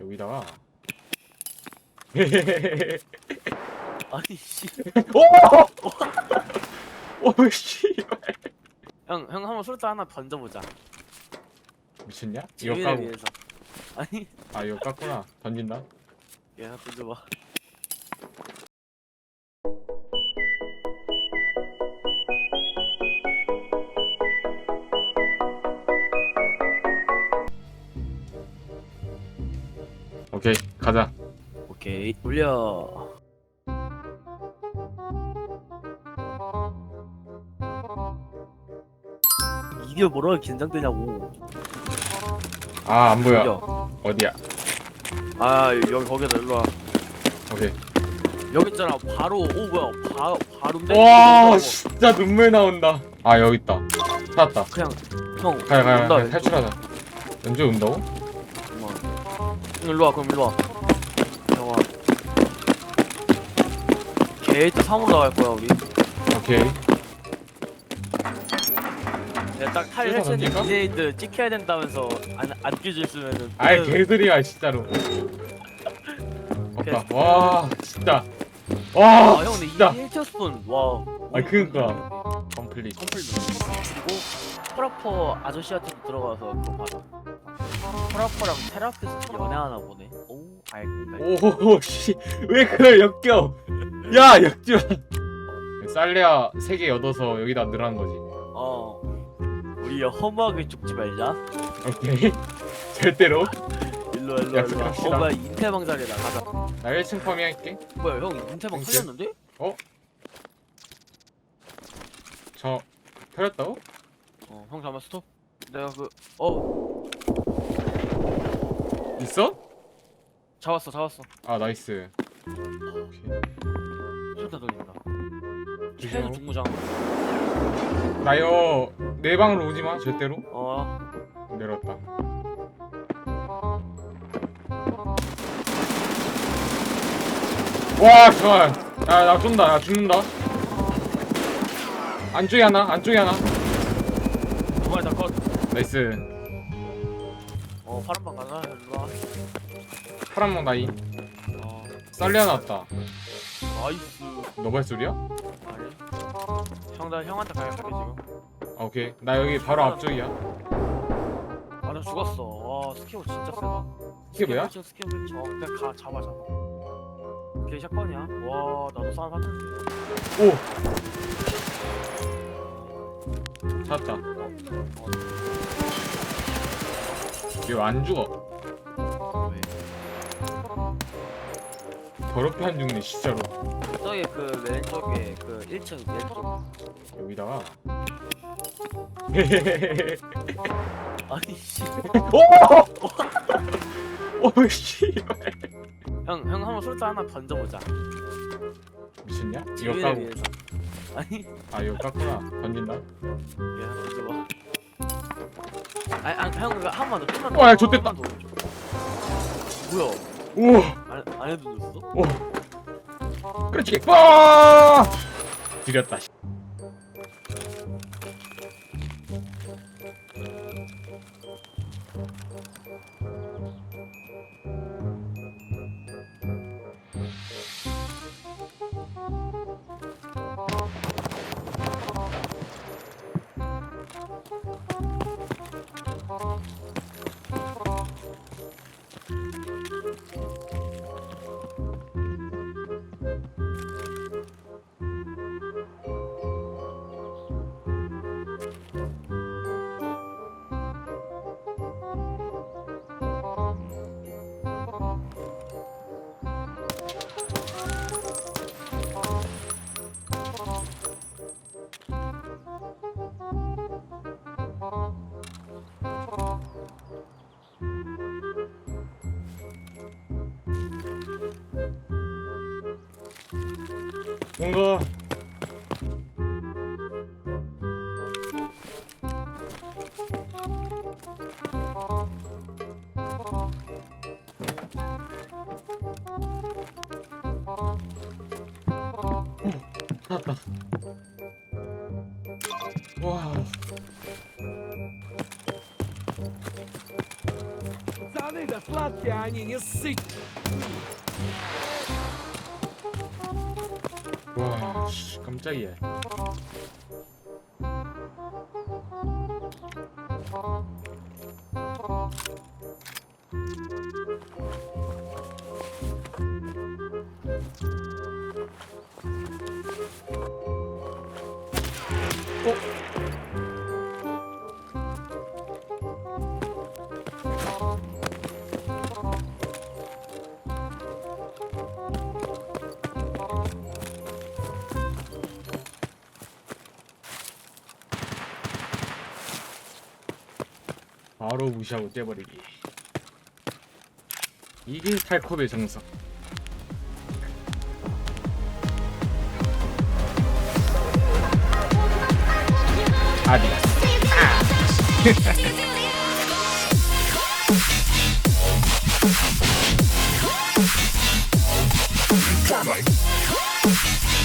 여기다가 아니 씨. 오! 오 씨. 형, 형 한번 술잔 하나 던져보자. 미쳤냐? 이거 지민을 까고 위해서. 아니, 아 이거 깠구나 던진다 얘 하나 던져봐. 가자 오케이. 올려. 이게 뭐라고 긴장되냐고. 아 안 보여 올려. 어디야 아 여기 거기다 일로 와. 오케이 여기 있잖아. 바로 오 뭐야? 바 바로인데. 와 진짜 눈물 나온다 아 여기 있다 찾았다 그냥 형. 가야 가야 온다, 가야 왼쪽. 탈출하자 언제 온다고? 잠깐만. 일로 와 그럼 일로 와. 형아. 게이트 3으로 나갈 거야 우리. 오케이 내가 딱탈 던질까? 디제이드 찍혀야 된다면서 안안 끼줬으면은. 아이 그- 개소리야 진짜로 오케이. 없다 와 진짜 아, 와형 근데 진짜 이게 1티어스폰 와. 아 그니까 컴플릿 컴플릿. 그리고 프라퍼 아저씨한테도 들어가서 그거 받아. 프라퍼랑 테라피스트 연애하나 보네. 오, 알겠다. 오씨왜 그걸 엮여 야마 쌀레아 3개 얻어서 여기다 넣으라는 거지 어. 우리 허무하게 죽지 말자. 오케이 절대로 일로 와, 일로 와, 일로. 약속합시다. 어, 뭐야 인테방 자리다 가자. 나 1층 파밍 할게 뭐야 형 인테방 오케이. 살렸는데? 저 털렸다고? 어, 형 잠깐 스톱. 내가 그 어, 있어? 잡았어, 잡았어. 아 나이스 술다 돌린다. 최소. 중무장. 나요 내 방으로 오지 마 절대로 어, 내렸다 와 잠깐 야나 쏜다 나 죽는다 안쪽에 하나 안쪽에 하나 두 마리 다 컷. 나이스 어, 파란방 가자. 일로 와. 파란망 나이 어, 쌀리 하나 왔다 나이스. 너 발소리야? 아니. 형, 나 형한테 가야 돼 지금. 아 오케이 나 여기 바로 앞쪽이야 아, 나 죽었어. 와, 스키오 진짜 세다. 이게 뭐야? 스키오 스키오 저 그냥 가 잡아 잡아. 걔 샷건이야. 와, 나도 싸움 하는데. 오 찾았다 이거 안 죽어 더럽게 안 죽네 진짜로 저기 그 왼쪽에 그 1층 왼쪽. 여기다가 아니 씨. 오씨 형, 형 한번 술잔 하나 던져보자. 미쳤냐? 이거 지민을 까고 위해서. 아니, 아 이거 깠구나 던진다 얘 하나 던져봐. 아니, 아니 형 그거 한번 더. 좀만 더. 와, 야, 좆됐다. 뭐야? 오 안, 안에 던졌어? 그렇지 와 지렸다 씨. 뭔가 찾았다 와 Pацаны, да сладкие finding a seat. 씨, 깜짝이야. 바로 무시하고 떼버리기. 이게 탈컵의 정석. 아디다스. Coming.